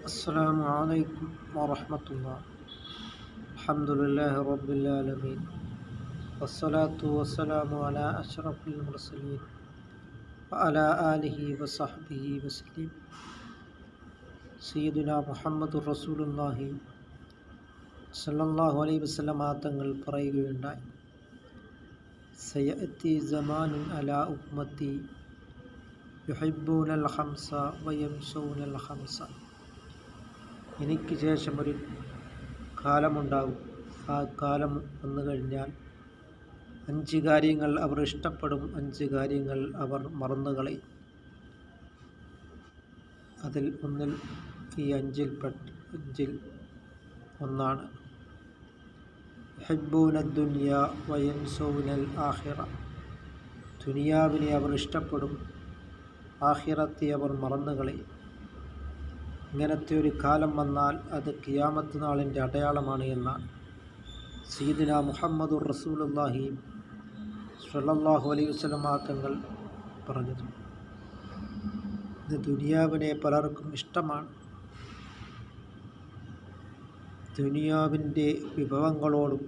السلام عليكم ورحمة الله الحمد لله رب العالمين والصلاة والسلام على أشرف المرسلين وعلى آله وصحبه وسلم سيدنا محمد رسول الله സല്ലല്ലാഹു അലൈഹി വസല്ലമ തങ്ങൾ പറയുകയുണ്ടായി സയഅത്തി സമാനുൻ അലാ ഉമ്മത്തി യുഹിബ്ബൂനൽ ഹംസ വയംസൂനൽ ഹംസ എനിക്ക് ശേഷം ഒരു കാലമുണ്ടാകും. ആ കാലം വന്നു കഴിഞ്ഞാൽ അഞ്ച് കാര്യങ്ങൾ അവർ ഇഷ്ടപ്പെടും അഞ്ച് കാര്യങ്ങൾ അവർ മറന്നുകളയും അതിൽ ഒന്നിൽ ഈ അഞ്ചിൽ പെട്ട് അഞ്ചിൽ ഒന്നാണ്. ഹെബ്ബൂന ദുനിയ വയൻസൂനൽ ആഹിറ ദുനിയാവിനെ അവർ ഇഷ്ടപ്പെടും ആഹിറത്തെ അവർ മറന്നുകളയും ഇങ്ങനത്തെ ഒരു കാലം വന്നാൽ അത് കിയാമത്ത് നാളിന്റെ അടയാളമാണ് എന്നാണ് സീദിന മുഹമ്മദുർ റസൂലുല്ലാഹി സ്വല്ലല്ലാഹു അലൈഹി വസല്ലമ തങ്ങൾ പറഞ്ഞത്. ഇത് ദുനിയാവിനെ പലർക്കും ഇഷ്ടമാണ്. ദുനിയാവിന്റെ വിഭവങ്ങളോടും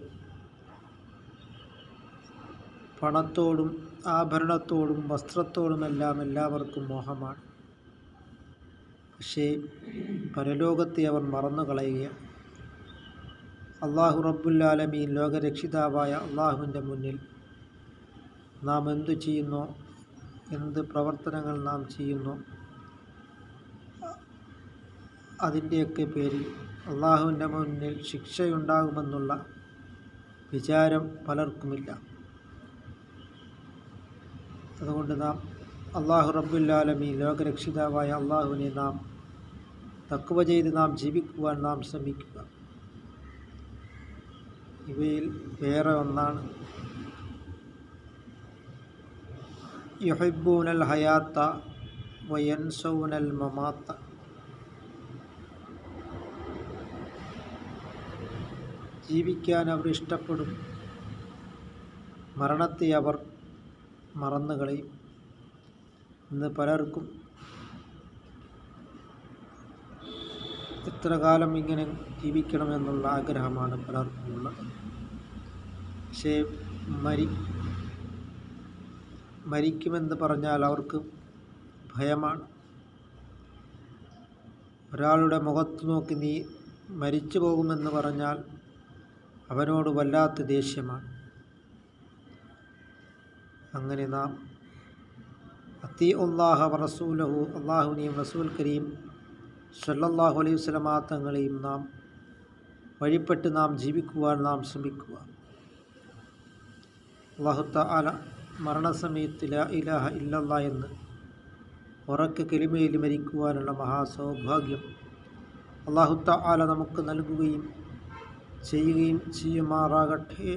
പണത്തോടും ആഭരണത്തോടും വസ്ത്രത്തോടുമെല്ലാം എല്ലാവർക്കും മോഹമാണ്. പക്ഷേ പരലോകത്തെ അവർ മറന്നു കളയുകയാണ് അള്ളാഹു റബ്ബുല്ലാലമീൻ ലോകരക്ഷിതാവായ അള്ളാഹുവിന്റെ മുന്നിൽ നാം എന്തു ചെയ്യുന്നു? എന്ത് പ്രവർത്തനങ്ങൾ നാം ചെയ്യുന്നു? അതിന്റെയൊക്കെ പേരിൽ അള്ളാഹുവിന്റെ മുന്നിൽ ശിക്ഷയുണ്ടാകുമെന്നുള്ള വിചാരം പലർക്കുമില്ല. അതുകൊണ്ട് നാം അള്ളാഹു റബ്ബുല്ലാലമി ലോകരക്ഷിതാവായ അള്ളാഹുവിനെ നാം തക്കുവ ചെയ്ത് നാം ജീവിക്കുവാൻ നാം ശ്രമിക്കുക. ഇവയിൽ വേറെ ഒന്നാണ്. യുഹൈബൂനൽ ഹയാത്ത വയൻസൗനൽ മമാത്ത. ജീവിക്കാൻ അവർ ഇഷ്ടപ്പെടും. മരണത്തെ അവർ മറന്നുകളയും. ഇന്ന് പലർക്കും എത്ര കാലം ഇങ്ങനെ ജീവിക്കണമെന്നുള്ള ആഗ്രഹമാണ് പലർക്കും ഉള്ളത് പക്ഷേ മരി മരിക്കുമെന്ന് പറഞ്ഞാൽ അവർക്ക് ഭയമാണ്. ഒരാളുടെ മുഖത്ത് നോക്കി നീ മരിച്ചു പോകുമെന്ന് പറഞ്ഞാൽ അവനോട് വല്ലാത്ത ദേഷ്യമാണ്. അങ്ങനെ നാം അത്തി ഉള്ളാഹ റസൂലഹു അള്ളാഹുനെയും റസൂൽ കരീം സല്ലല്ലാഹു അലൈഹി വസല്ലമ തങ്ങളെയും നാം വഴിപ്പെട്ട് നാം ജീവിക്കുവാൻ നാം ശ്രമിക്കുക. അള്ളാഹുത്ത ആല മരണസമയത്ത് ലാ ഇലാഹ ഇല്ലല്ലാ എന്ന് ഉറക്ക കിളിമയിൽ മരിക്കുവാനുള്ള മഹാസൗഭാഗ്യം അള്ളാഹുത്ത ആല നമുക്ക് നൽകുകയും ചെയ്യുകയും ചെയ്യുമാറാകട്ടെ.